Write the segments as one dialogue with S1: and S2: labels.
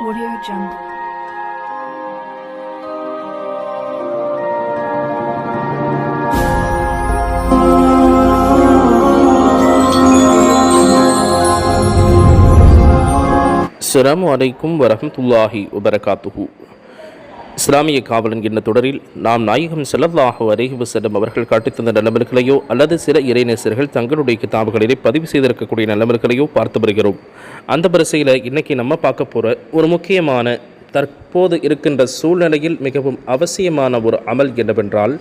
S1: Audio Jungle.
S2: Assalamualaikum warahmatullahi wabarakatuh இஸ்லாமிய காவலன் என்கின்ற தொடரில் நாம் நாயகம் செல்லல்லாக அலைஹி செல்லும் அவர்கள் காட்டித்தந்த நல்லமல்களையோ அல்லது சில இறைநேசர்கள் தங்களுடைய கிதாபுகளிலே பதிவு செய்திருக்கக்கூடிய நல்லமல்களையோ பார்த்து வருகிறோம். அந்த வரிசையில் இன்றைக்கி நம்ம பார்க்க போகிற ஒரு முக்கியமான தற்போது இருக்கின்ற சூழ்நிலையில் மிகவும் அவசியமான ஒரு அமல் என்னவென்றால்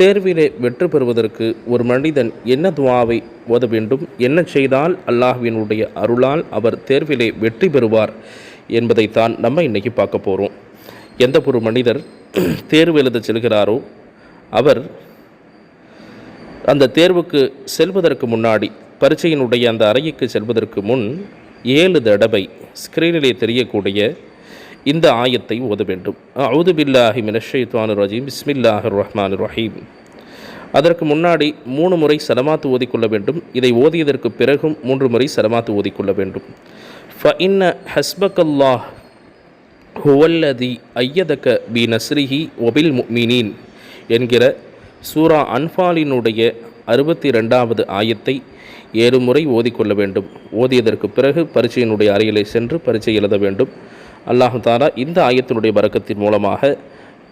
S2: தேர்விலே வெற்றி பெறுவதற்கு ஒரு மனிதன் என்ன துவாவை ஓத வேண்டும் என்ன செய்தால் அல்லாஹ்வினுடைய அருளால் அவர் தேர்விலே வெற்றி பெறுவார் என்பதைத்தான் நம்ம இன்றைக்கி பார்க்க போகிறோம் எந்த ஒரு மனிதர் தேர்வு எழுத செல்கிறாரோ அவர் அந்த தேர்வுக்கு செல்வதற்கு முன்னாடி பரீட்சையினுடைய அந்த அறைக்கு செல்வதற்கு முன் ஏழு தடவை ஸ்க்ரீனிலே தெரியக்கூடிய இந்த ஆயத்தை ஓத வேண்டும். அவுது பில்லாஹி மினஷைத்வானு ரஜீம். பிஸ்மில்லாஹிர் ரஹ்மான் ரஹீம். அதற்கு முன்னாடி மூணு முறை சலமாத்து ஓதிக்கொள்ள வேண்டும். இதை ஓதியதற்கு பிறகும் மூன்று முறை சலமாத்து ஓதிக்கொள்ள வேண்டும். ஃப இன்ன ஹஸ்பக்கல்லாஹ் ஹுவல்லதி ஐயதக பி நஸ்ரிஹி ஒபில் முக்மினீன் என்கிற சூரா அன்ஃபாலினுடைய அறுபத்தி ரெண்டாவது ஆயத்தை ஏழு முறை ஓதிக்கொள்ள வேண்டும். ஓதியதற்கு பிறகு பரீட்சையினுடைய அறையிலே சென்று பரீட்சை எழுத வேண்டும். அல்லாஹு தாலா இந்த ஆயத்தினுடைய வரக்கத்தின் மூலமாக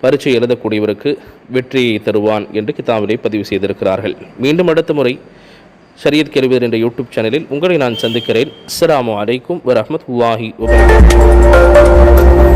S2: பரீட்சை எழுதக்கூடியவருக்கு வெற்றியை தருவான் என்று கிதாபிலே பதிவு செய்திருக்கிறார்கள். மீண்டும் அடுத்த முறை ஷரியத் கேள்வியர் என்ற யூடியூப் சேனலில் உங்களை நான் சந்திக்கிறேன். அஸ்ஸலாமு அலைக்கும் வரஹ்மத்துல்லாஹி வபரகாத்துஹு.